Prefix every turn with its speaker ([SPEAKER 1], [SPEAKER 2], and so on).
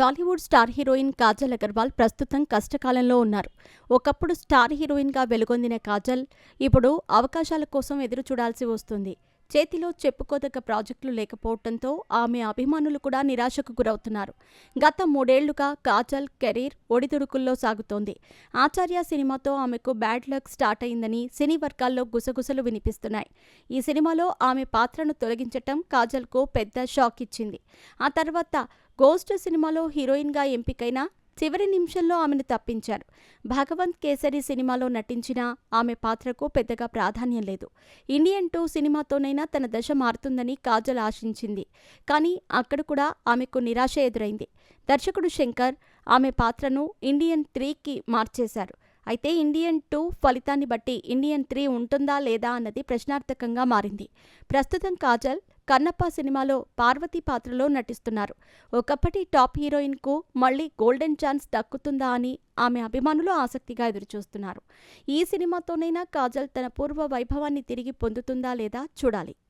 [SPEAKER 1] Tollywood star heroine Kajal Aggarwal ప్రస్తుతం కష్టకాలంలో ఉన్నారు. ఒకప్పుడు స్టార్ హీరోయిన్గా వెలుగొందిన కాజల్ ఇప్పుడు అవకాశాల కోసం ఎదురు చూడాల్సి వస్తుంది. చేతిలో చెప్పుకోదగ్గ ప్రాజెక్టులు లేకపోవడంతో ఆమె అభిమానులు కూడా నిరాశకు గురవుతున్నారు. గత మూడేళ్ళుగా కాజల్ కెరీర్ ఒడిదుడుకుల్లో సాగుతోంది. ఆచార్య సినిమాతో ఆమెకు బ్యాడ్ లక్ స్టార్ట్ అయిందని సినీ వర్గాల్లో గుసగుసలు వినిపిస్తున్నాయి. ఈ సినిమాలో ఆమె పాత్రను తొలగించటం కాజల్కు పెద్ద షాక్ ఇచ్చింది. ఆ తర్వాత గోస్ట్ సినిమాలో హీరోయిన్గా ఎంపికైన చివరి నిమిషంలో ఆమెను తప్పించారు. భగవంత్ కేసరి సినిమాలో నటించిన ఆమె పాత్రకు పెద్దగా ప్రాధాన్యం లేదు. ఇండియన్ టూ సినిమాతోనైనా తన దశ మారుతుందని కాజల్ ఆశించింది. కానీ అక్కడ కూడా ఆమెకు నిరాశ ఎదురైంది. దర్శకుడు శంకర్ ఆమె పాత్రను ఇండియన్ త్రీకి మార్చేశారు. అయితే ఇండియన్ టూ ఫలితాన్ని బట్టి ఇండియన్ త్రీ ఉంటుందా లేదా అన్నది ప్రశ్నార్థకంగా మారింది. ప్రస్తుతం కాజల్ కన్నప్ప సినిమాలో పార్వతి పాత్రలో నటిస్తున్నారు. ఒకప్పటి టాప్ హీరోయిన్కు మళ్ళీ గోల్డెన్ ఛాన్స్ దక్కుతుందా అని ఆమె అభిమానులు ఆసక్తిగా ఎదురుచూస్తున్నారు. ఈ సినిమాతోనైనా కాజల్ తన పూర్వ వైభవాన్ని తిరిగి పొందుతుందా లేదా చూడాలి.